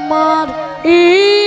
আমার ই